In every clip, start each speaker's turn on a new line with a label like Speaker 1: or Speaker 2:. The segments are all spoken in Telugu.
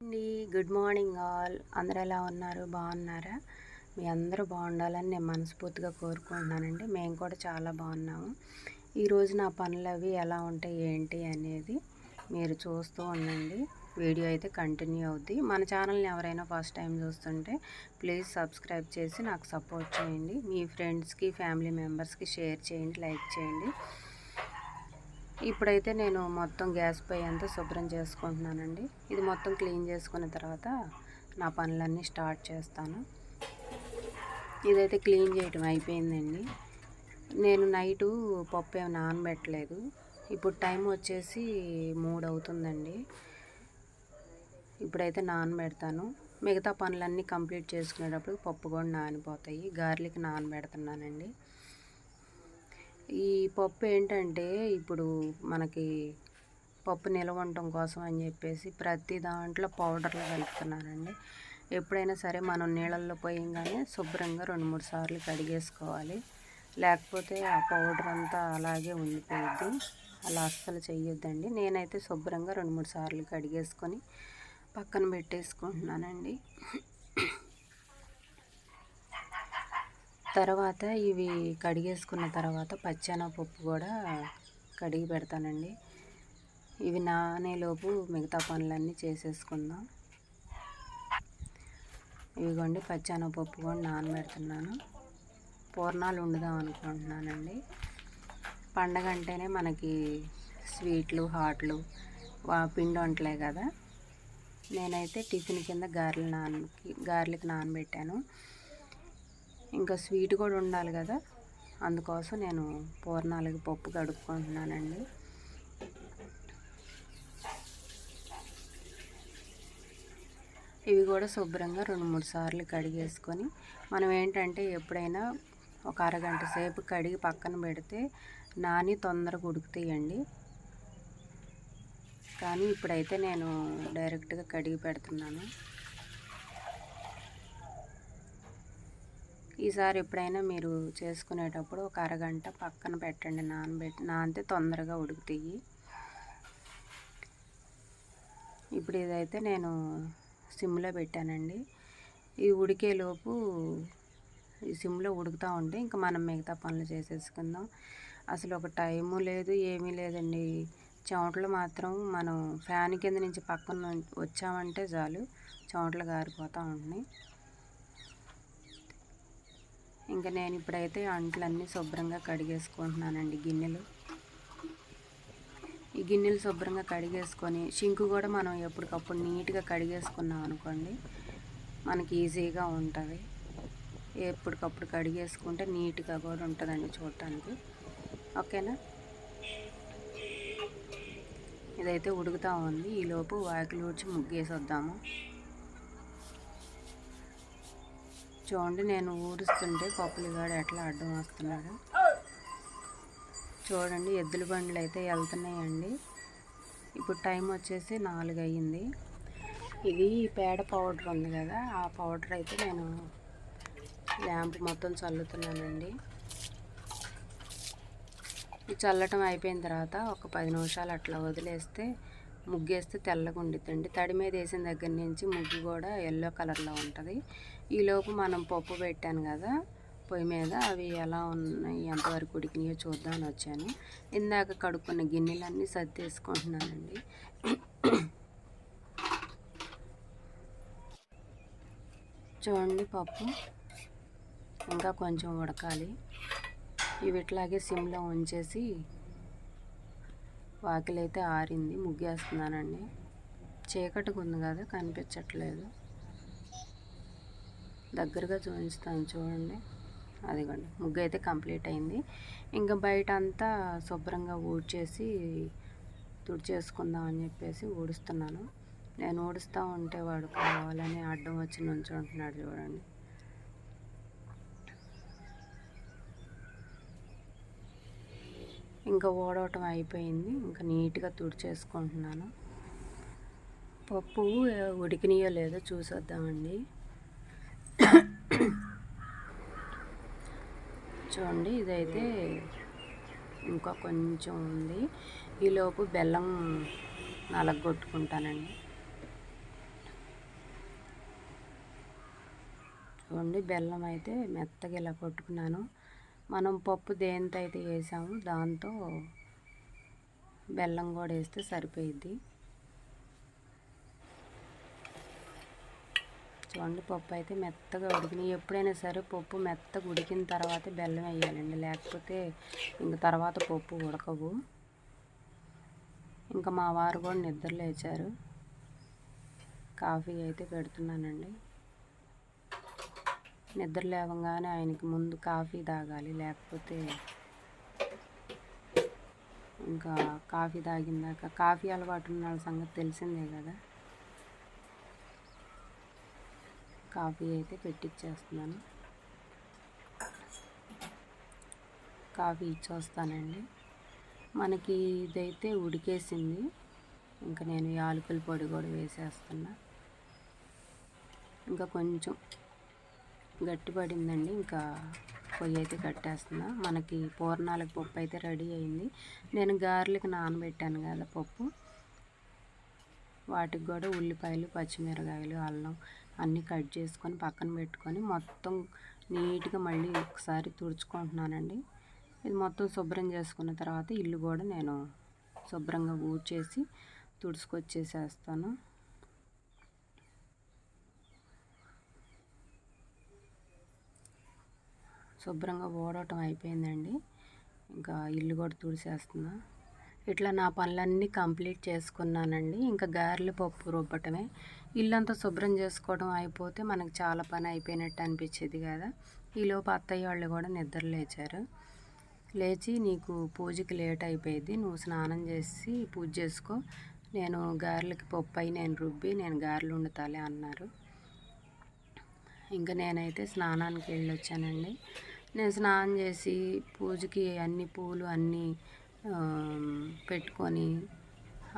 Speaker 1: అండి. Good morning all. అందరూ ఎలా ఉన్నారు? బాగున్నారా? మీ అందరూ బాగుండాలని నేను మనస్ఫూర్తిగా కోరుకుంటున్నానండి. మేము కూడా చాలా బాగున్నాము. ఈరోజు నా పనులు అవి ఎలా ఉంటాయి ఏంటి అనేది మీరు చూస్తూ ఉండండి. వీడియో అయితే కంటిన్యూ అవుద్ది. మన ఛానల్ని ఎవరైనా ఫస్ట్ టైం చూస్తుంటే ప్లీజ్ సబ్స్క్రైబ్ చేసి నాకు సపోర్ట్ చేయండి. మీ ఫ్రెండ్స్కి ఫ్యామిలీ మెంబర్స్కి షేర్ చేయండి లైక్ చేయండి. ఇప్పుడైతే నేను మొత్తం గ్యాస్ పై అంతా శుభ్రం చేసుకుంటున్నానండి. ఇది మొత్తం క్లీన్ చేసుకున్న తర్వాత నా పనులన్నీ స్టార్ట్ చేస్తాను. ఇదైతే క్లీన్ చేయటం అయిపోయిందండి. నేను నైటు పప్పు ఏమి నానబెట్టలేదు. ఇప్పుడు టైం వచ్చేసి మూడు అవుతుందండి. ఇప్పుడైతే నానబెడతాను. మిగతా పనులన్నీ కంప్లీట్ చేసుకునేటప్పుడు పప్పు కూడా నానిపోతాయి. గార్లిక్ నానబెడుతున్నానండి. ఈ పప్పు ఏంటంటే ఇప్పుడు మనకి పప్పు నిల్వ ఉండటం కోసం అని చెప్పేసి ప్రతి దాంట్లో పౌడర్లు కలుపుతున్నారండి. ఎప్పుడైనా సరే మనం నీళ్ళల్లో పోయంగానే శుభ్రంగా రెండు మూడు సార్లు కడిగేసుకోవాలి. లేకపోతే ఆ పౌడర్ అంతా అలాగే ఉండిపోయింది అలా అస్సలు చేయొద్దండి నేనైతే శుభ్రంగా రెండు మూడు సార్లు కడిగేసుకొని పక్కన పెట్టేసుకుంటున్నానండి. తర్వాత ఇవి కడిగేసుకున్న తర్వాత పచ్చెనపప్పు కూడా కడిగి పెడతానండి. ఇవి నానేలోపు మిగతా పనులన్నీ చేసేసుకుందాం. ఇవిగోండి పచ్చెనపప్పు కూడా నానబెడుతున్నాను. పూర్ణాలు వండుదాం అనుకుంటున్నానండి. పండగ అంటేనే మనకి స్వీట్లు హాట్లు పిండి వంటలే కదా. నేనైతే టిఫిన్ కింద గార్లు నాన గారెలకు నానబెట్టాను. ఇంకా స్వీట్ కూడా ఉండాలి కదా. అందుకోసం నేను పూర్ణాలకి పప్పు కడుక్కుంటున్నానండి. ఇవి కూడా శుభ్రంగా రెండు మూడు సార్లు కడిగేసుకొని మనం ఏంటంటే ఎప్పుడైనా ఒక అరగంట సేపు కడిగి పక్కన పెడితే నాని తొందరగా ఉడుకుతాయండి. కానీ ఇప్పుడైతే నేను డైరెక్ట్గా కడిగి పెడుతున్నాను. ఈసారి ఎప్పుడైనా మీరు చేసుకునేటప్పుడు ఒక అరగంట పక్కన పెట్టండి నానబెట్టి నానితే తొందరగా ఉడుకుతాయి. ఇప్పుడు ఇదైతే నేను సిమ్లో పెట్టానండి. ఈ ఉడికేలోపు ఈ సిమ్లో ఉడుకుతూ ఉంటే ఇంకా మనం మిగతా పనులు చేసేసుకుందాం. అసలు ఒక టైము లేదు ఏమీ లేదండి. చెమటలు మాత్రం మనం ఫ్యాన్ కింద నుంచి పక్కన వచ్చామంటే చాలు చెమటలు గారిపోతూ ఉంటున్నాయి. ఇంకా నేను ఇప్పుడైతే అంట్లన్నీ శుభ్రంగా కడిగేసుకుంటున్నానండి గిన్నెలు. ఈ గిన్నెలు శుభ్రంగా కడిగేసుకొని షింకు కూడా మనం ఎప్పటికప్పుడు నీట్గా కడిగేసుకున్నాం అనుకోండి మనకి ఈజీగా ఉంటుంది. ఎప్పటికప్పుడు కడిగేసుకుంటే నీట్గా కూడా ఉంటుందండి చూడటానికి. ఓకేనా? ఇదైతే ఉడుకుతూ ఉంది. ఈలోపు వాకిలు ఊడ్చి ముగ్గేసి వద్దాము చూడండి నేను ఊరుస్తుంటే పప్పులిగాడు ఎట్లా అడ్డం వస్తున్నాడు. చూడండి ఎద్దుల బండ్లు అయితే వెళ్తున్నాయండి. ఇప్పుడు టైం వచ్చేసి నాలుగు అయ్యింది. ఇది పేడ పౌడర్ ఉంది కదా ఆ పౌడర్ అయితే నేను ల్యాంప్ మొత్తం చల్లుతున్నానండి. చల్లటం అయిపోయిన తర్వాత ఒక పది నిమిషాలు అట్లా వదిలేస్తే ముగ్గేస్తే తెల్లగా ఉండిద్దండి తడి మీద వేసిన దగ్గర నుంచి ముగ్గు కూడా ఎల్లో కలర్లో ఉంటుంది. ఈలోపు మనం పప్పు పెట్టాను కదా పొయ్యి మీద. అవి ఎలా ఉన్నాయి ఎంతవరకు ఉడికినాయో చూద్దామని వచ్చాను. ఇందాక కడుక్కున్న గిన్నెలన్నీ సర్దేసుకుంటున్నానండి. చూడండి పప్పు. ఇంకా కొంచెం ఉడకాలి. ఇవి ఇట్లాగే సిమ్లో ఉంచేసి వాకిలైతే ఆరింది ముగ్గేస్తున్నానండి. చీకటిగా ఉంది కదా కనిపించట్లేదు. దగ్గరగా చూపిస్తాను చూడండి. అదిగోండి ముగ్గు అయితే కంప్లీట్ అయింది. ఇంకా బయట అంతా శుభ్రంగా ఊడ్చేసి తుడిచేసుకుందాం అని చెప్పేసి ఊడుస్తున్నాను. నేను ఊడుస్తూ ఉంటే వాడు కావాలని అడ్డం వచ్చి నుంచుంటున్నాడు చూడండి. ఇంకా ఓడవటం అయిపోయింది. ఇంకా నీట్గా తుడిచేసుకుంటున్నాను. పప్పు ఉడికినయో లేదో చూసొద్దామండి. చూడండి ఇదైతే ఇంకా కొంచెం ఉంది. ఈలోపు బెల్లం నలగొట్టుకుంటానండి. చూడండి బెల్లం అయితే మెత్తగా ఇలా కొట్టుకున్నాను. మనం పప్పు దేనితో అయితే వేసాము దాంతో బెల్లం కూడా వేస్తే సరిపోయిద్ది. చూడండి పప్పు అయితే మెత్తగా ఉడికినాయి. ఎప్పుడైనా సరే పప్పు మెత్తగా ఉడికిన తర్వాత బెల్లం వేయాలండి. లేకపోతే ఇంక తర్వాత పప్పు ఉడకవు. ఇంకా మా వారు కూడా నిద్ర లేచారు. కాఫీ అయితే పెడుతున్నానండి. నిద్ర లేవగానే ఆయనకి ముందు కాఫీ తాగాలి. లేకపోతే ఇంకా కాఫీ తాగిందాక కాఫీ అలవాటు ఉన్న వాళ్ళ సంగతి తెలిసిందే కదా. కాఫీ అయితే పెట్టిచ్చేస్తున్నాను. కాఫీ ఇచ్చి వస్తానండి మనకి ఇదైతే ఉడికేసింది. ఇంకా నేను యాలకుల పొడి కూడా వేసేస్తున్నా. ఇంకా కొంచెం గట్టిపడిందండి. ఇంకా పొయ్యి అయితే కట్టేస్తున్నా. మనకి పూర్ణాలకు పప్పు అయితే రెడీ అయింది. నేను గారెలకు నానబెట్టాను కదా పప్పు. వాటికి కూడా ఉల్లిపాయలు పచ్చిమిరకాయలు అల్లం అన్నీ కట్ చేసుకొని పక్కన పెట్టుకొని మొత్తం నీట్గా మళ్ళీ ఒకసారి తుడుచుకుంటున్నానండి. ఇది మొత్తం శుభ్రం చేసుకున్న తర్వాత ఇల్లు కూడా నేను శుభ్రంగా ఊడ్చేసి తుడుచుకొచ్చేసేస్తాను. శుభ్రంగా ఓడటం అయిపోయిందండి. ఇంకా ఇల్లు కూడా తుడిసేస్తున్నా. ఇట్లా నా పనులన్నీ కంప్లీట్ చేసుకున్నానండి. ఇంకా గారెలు పప్పు రుబ్బటమే. ఇల్లంతా శుభ్రం చేసుకోవడం అయిపోతే మనకు చాలా పని అయిపోయినట్టు అనిపించేది కదా. ఈలోపు అత్తయ్య వాళ్ళు కూడా నిద్ర లేచారు. లేచి నీకు పూజకి లేట్ అయిపోయింది. నువ్వు స్నానం చేసి పూజ చేసుకో. నేను గారెలకి పప్పు అయి నేను రుబ్బి నేను గారెలు వండుతాలే అన్నారు. ఇంకా నేనైతే స్నానానికి వెళ్ళి వచ్చానండి నేను స్నానం చేసి పూజకి అన్ని పూలు అన్నీ పెట్టుకొని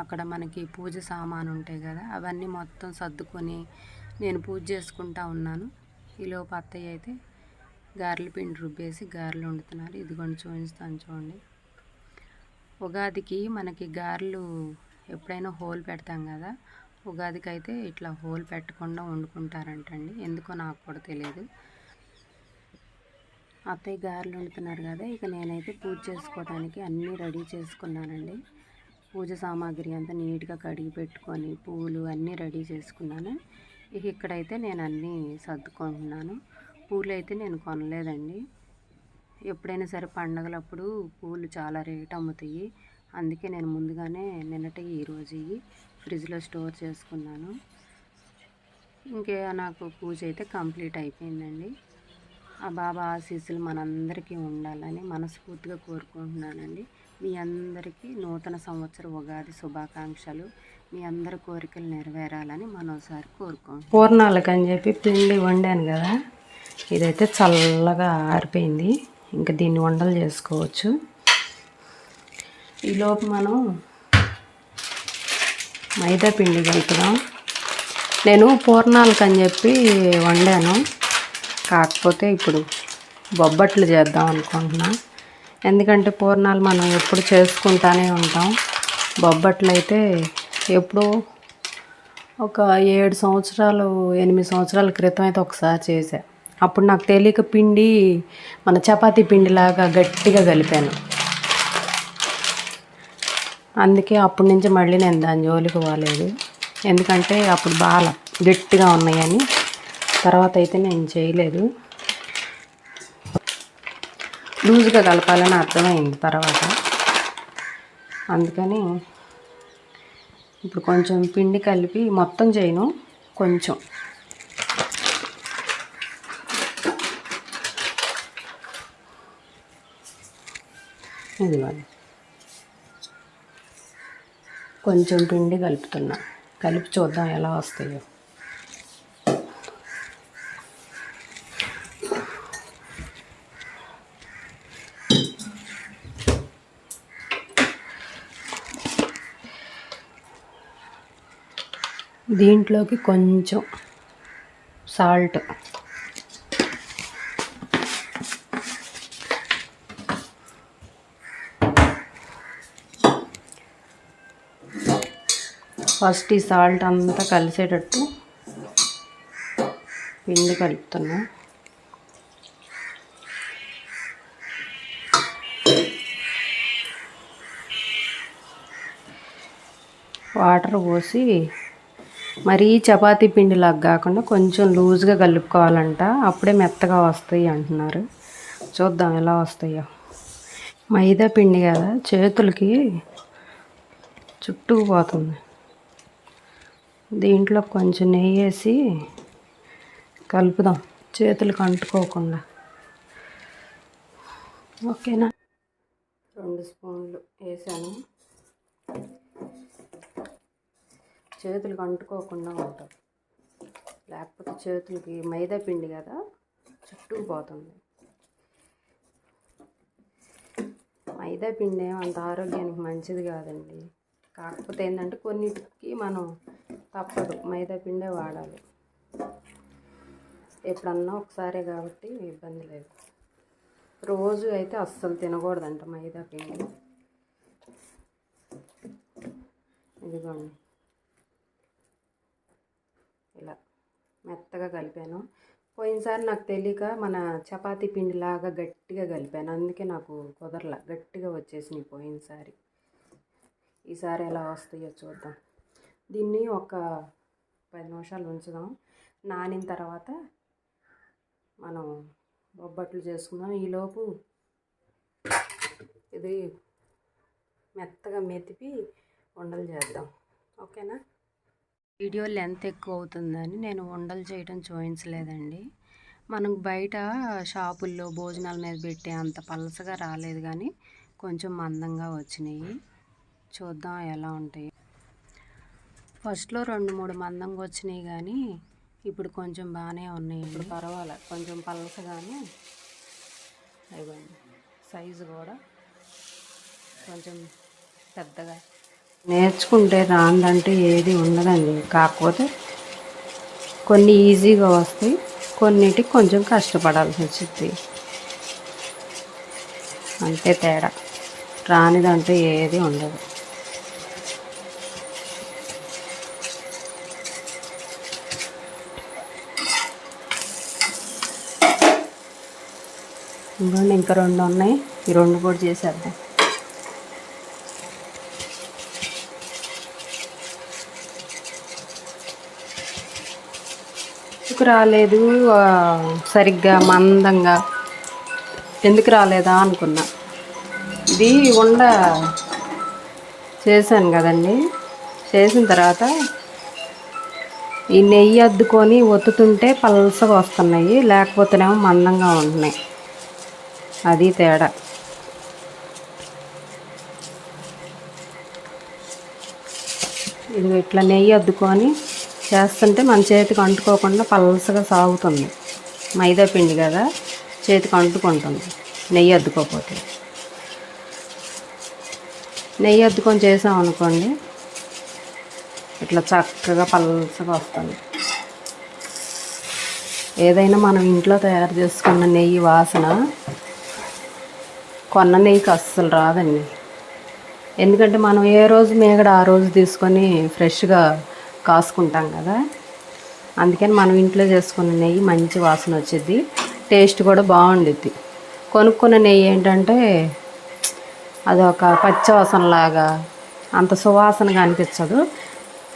Speaker 1: అక్కడ మనకి పూజ సామాను ఉంటాయి కదా అవన్నీ మొత్తం సర్దుకొని నేను పూజ చేసుకుంటా ఉన్నాను. ఈలోపు అత్తయ్య అయితే గారెల పిండి రుబ్బేసి గారెలు వండుతున్నారు. ఇది కొంచెం చూపిస్తాను చూడండి. ఉగాదికి మనకి గారెలు ఎప్పుడైనా హోల్ పెడతాం కదా ఉగాదికి అయితే ఇట్లా హోల్ పెట్టకుండా వండుకుంటారంటండి. ఎందుకో నాకు కూడా తెలియదు. అత్తయ్య గారెలు వండుతున్నారు కదా ఇక నేనైతే పూజ చేసుకోవడానికి అన్నీ రెడీ చేసుకున్నానండి. పూజ సామాగ్రి అంతా నీట్గా కడిగి పెట్టుకొని పూలు అన్నీ రెడీ చేసుకున్నాను. ఇక ఇక్కడైతే నేను అన్నీ సర్దుకుంటున్నాను. పూలు అయితే నేను కొనలేదండి. ఎప్పుడైనా సరే పండగలప్పుడు పూలు చాలా రేట్ అమ్ముతాయి. అందుకే నేను ముందుగానే నిన్నటి ఈరోజు ఫ్రిడ్జ్లో స్టోర్ చేసుకున్నాను. ఇంకే నాకు పూజ అయితే కంప్లీట్ అయిపోయిందండి. ఆ బాబా ఆశీస్సులు మనందరికీ ఉండాలని మనస్ఫూర్తిగా కోరుకుంటున్నానండి. మీ అందరికీ నూతన సంవత్సర ఉగాది శుభాకాంక్షలు. మీ అందరి కోరికలు నెరవేరాలని మనోసారి కోరుకుంటున్నాను. పూర్ణాలకు అని చెప్పి పిండి వండాను కదా ఇదైతే చల్లగా ఆరిపోయింది. ఇంకా దీన్ని వండలు చేసుకోవచ్చు. ఈలోపు మనం మైదా పిండి కలుపుదాం. నేను పూర్ణాలకు అని చెప్పి వండాను. కాకపోతే ఇప్పుడు బొబ్బట్లు చేద్దాం అనుకుంటున్నా. ఎందుకంటే పూర్ణాలు మనం ఎప్పుడు చేసుకుంటానే ఉంటాం. బొబ్బట్లు అయితే ఎప్పుడు ఒక ఏడు సంవత్సరాలు ఎనిమిది సంవత్సరాల క్రితం అయితే ఒకసారి చేసా అప్పుడు నాకు తెలియక పిండి మన చపాతీ పిండిలాగా గట్టిగా కలిపాను. అందుకే అప్పటి నుంచి మళ్ళీ నేను దాని జోలికి పోలేదు. ఎందుకంటే అప్పుడు బాగా గట్టిగా ఉన్నాయని తర్వాత అయితే నేను చేయలేదు. లూజ్గా కలపాలని అర్థమైంది తర్వాత. అందుకని ఇప్పుడు కొంచెం పిండి కలిపి మొత్తం చేయను కొంచెం. ఇదిగోండి కొంచెం పిండి కలుపుతున్నా. కలిపి చూద్దాం ఎలా వస్తాయో. దీంట్లోకి కొంచెం సాల్ట్. ఫస్ట్ ఈ సాల్ట్ అంతా కలిసేటట్టు పిండి కలుపుతున్నా. వాటర్ పోసి మరీ చపాతీ పిండిలాగా కాకుండా కొంచెం లూజ్గా కలుపుకోవాలంట. అప్పుడే మెత్తగా వస్తాయి అంటున్నారు. చూద్దాం ఎలా వస్తాయో. మైదా పిండి కదా చేతులకి చుట్టూ పోతుంది. దీంట్లో కొంచెం నెయ్యి వేసి కలుపుదాం. చేతులకు అంటుకోకుండా. ఓకేనా? రెండు స్పూన్లు వేసాను. చేతులకు అంటుకోకుండా ఉంటుంది లేకపోతే చేతులకి మైదా పిండి కదా పోతుంది. మైదా పిండి అంత ఆరోగ్యానికి మంచిది కాదండి. కాకపోతే ఏంటంటే కొన్నిటికి మనం తప్పదు మైదా పిండే వాడాలి. ఎప్పుడన్నా ఒకసారే కాబట్టి ఇబ్బంది లేదు. రోజు అయితే అస్సలు తినకూడదంట మైదా పిండి. ఇదిగోండి ఇలా మెత్తగా కలిపాను. పోయినసారి నాకు తెలియక మన చపాతీ పిండిలాగా గట్టిగా కలిపాను. అందుకే నాకు కుదరల. గట్టిగా వచ్చేసినాయి పోయినసారి. ఈసారి ఎలా వస్తాయో చూద్దాం. దీన్ని ఒక పది నిమిషాలు ఉంచుదాం. నానిన తర్వాత మనం బొబ్బట్లు చేసుకుందాం. ఈలోపు ఇది మెత్తగా మెతిపి ఉండలు చేద్దాం. ఓకేనా? వీడియో లెంత్ ఎక్కువ అవుతుందని నేను ఉండలు చేయడం చూపించలేదండి మనం బయట షాపుల్లో భోజనాల మీద పెట్టే అంత పలసగా రాలేదు కానీ కొంచెం మందంగా వచ్చినాయి. చూద్దాం ఎలా ఉంటాయి. ఫస్ట్లో రెండు మూడు మందంగా వచ్చినాయి కానీ ఇప్పుడు కొంచెం బాగానే ఉన్నాయి. ఇప్పుడు పర్వాలేదు కొంచెం పలసగానే అయిపోయింది. సైజు కూడా కొంచెం పెద్దగా నేర్చుకుంటే రాందంటే ఏది ఉండదండి. కాకపోతే కొన్ని ఈజీగా వస్తాయి కొన్నిటికి కొంచెం కష్టపడాల్సి వచ్చింది అంతే తేడా. రానిదంటే ఏది ఉండదు. ఇంకోండి ఇంకా రెండు ఉన్నాయి. ఈ రెండు కూడా చేసేద్దాం. ఎందుకు రాలేదు సరిగ్గా మందంగా. ఎందుకు రాలేదా అనుకున్నా. ఇది ఉండ చేశాను కదండి. చేసిన తర్వాత ఈ నెయ్యి అద్దుకొని ఒత్తుతుంటే పలసగా వస్తున్నాయి లేకపోతేనేమో మందంగా ఉంటున్నాయి. అది తేడా. ఇది ఇట్లా నెయ్యి అద్దుకొని చేస్తుంటే మన చేతికి అంటుకోకుండా పలసగా సాగుతుంది. మైదా పిండి కదా చేతికి అంటుకుంటుంది. నెయ్యి అద్దుకోకపోతే. నెయ్యి అద్దుకొని చేసాం అనుకోండి ఇట్లా చక్కగా పలసగా వస్తుంది. ఏదైనా మనం ఇంట్లో తయారు చేసుకున్న నెయ్యి వాసన కొన్న నెయ్యికి అస్సలు రాదండి. ఎందుకంటే మనం ఏ రోజు మేగడ ఆ రోజు తీసుకొని ఫ్రెష్గా కాసుకుంటాం కదా. అందుకని మనం ఇంట్లో చేసుకున్న నెయ్యి మంచి వాసన వచ్చింది టేస్ట్ కూడా బాగుండిద్ది. కొనుక్కున్న నెయ్యి ఏంటంటే అదొక పచ్చవాసనలాగా అంత సువాసనగా అనిపించదు.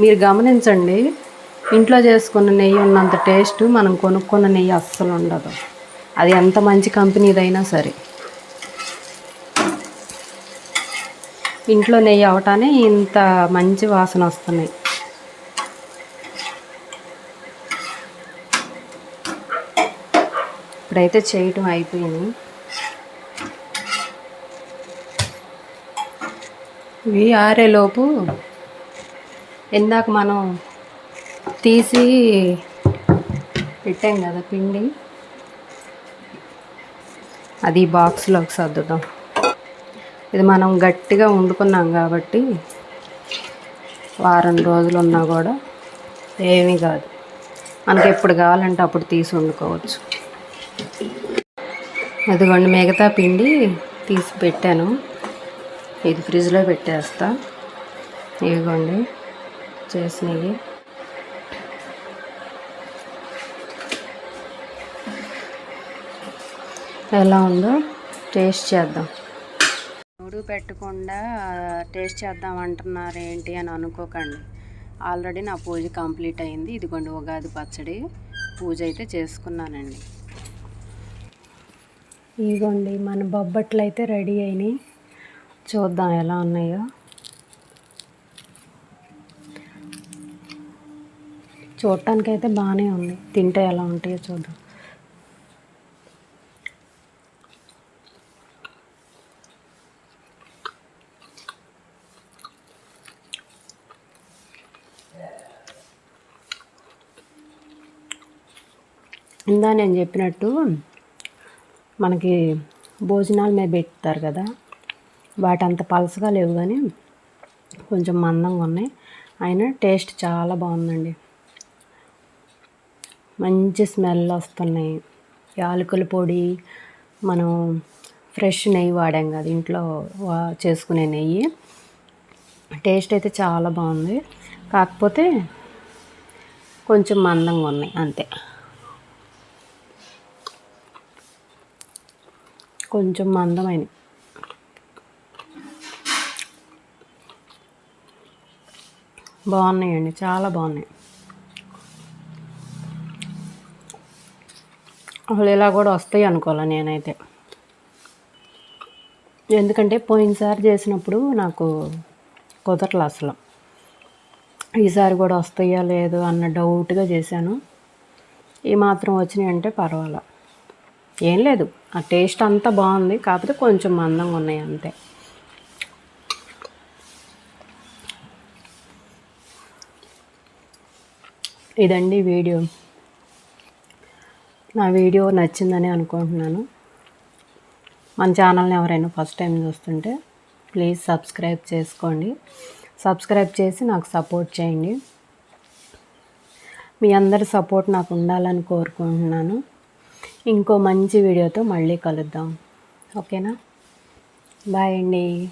Speaker 1: మీరు గమనించండి ఇంట్లో చేసుకున్న నెయ్యి ఉన్నంత టేస్ట్ మనం కొనుక్కున్న నెయ్యి అస్సలు ఉండదు. అది ఎంత మంచి కంపెనీదైనా సరే. ఇంట్లో నెయ్యి అవటానే ఇంత మంచి వాసన వస్తున్నాయి. ఇప్పుడైతే చేయటం అయిపోయింది. ఇవి ఆరేలోపు ఇందాక మనం తీసి పెట్టాం కదా పిండి. అది బాక్స్లోకి సర్దుదాం. ఇది మనం గట్టిగా వండుకున్నాం కాబట్టి వారం రోజులు ఉన్నా కూడా ఏమీ కాదు. మనకి ఎప్పుడు కావాలంటే అప్పుడు తీసి వండుకోవచ్చు. అదిగోండి మిగతా పిండి తీసి పెట్టాను. ఇది ఫ్రిడ్జ్లో పెట్టేస్తా. ఇదిగోండి చేసినవి. ఎలా ఉందో టేస్ట్ చేద్దాం. మూడు పెట్టకుండా టేస్ట్ చేద్దాం అంటున్నారు ఏంటి అని అనుకోకండి. ఆల్రెడీ నా పూజ కంప్లీట్ అయింది. ఇదిగోండి ఉగాది పచ్చడి పూజ అయితే చేసుకున్నానండి. ఇదిగోండి మన బొబ్బట్లు అయితే రెడీ అయినాయి. చూద్దాం ఎలా ఉన్నాయో. చూడటానికైతే బాగానే ఉంది. తింటే ఎలా ఉంటాయో చూద్దాం. ఇందా నేను చెప్పినట్టు మనకి భోజనాల మీద పెడతారు కదా వాటి అంత పలసగా లేవు కానీ కొంచెం మందంగా ఉన్నాయి. అయినా టేస్ట్ చాలా బాగుందండి. మంచి స్మెల్ వస్తున్నాయి. యాలకుల పొడి మనం ఫ్రెష్ నెయ్యి వాడాం కదా ఇంట్లో వా- చేసుకునే నెయ్యి. టేస్ట్ అయితే చాలా బాగుంది. కాకపోతే కొంచెం మందంగా ఉన్నాయి అంతే. కొంచెం మందమైన బాగున్నాయండి చాలా బాగున్నాయి. అసలు ఇలా కూడా వస్తాయి అనుకోలే నేనైతే. ఎందుకంటే పోయినసారి చేసినప్పుడు నాకు కుదరలే అసలు. ఈసారి కూడా వస్తాయా లేదు అన్న డౌట్గా చేశాను. ఈ మాత్రం వచ్చినాయి అంటే పర్వాలా. ఏం లేదు. ఆ టేస్ట్ అంతా బాగుంది కాకపోతే కొంచెం మందంగా ఉన్నాయి అంతే. ఇదండి వీడియో. నా వీడియో నచ్చిందని అనుకుంటున్నాను. మన ఛానల్ని ఎవరైనా ఫస్ట్ టైం చూస్తుంటే ప్లీజ్ సబ్స్క్రైబ్ చేసుకోండి. సబ్స్క్రైబ్ చేసి నాకు సపోర్ట్ చేయండి. మీ అందరి సపోర్ట్ నాకు ఉండాలని కోరుకుంటున్నాను. ఇంకో మంచి వీడియోతో మళ్ళీ కలుద్దాం. ఓకేనా? బాయ్ అండి.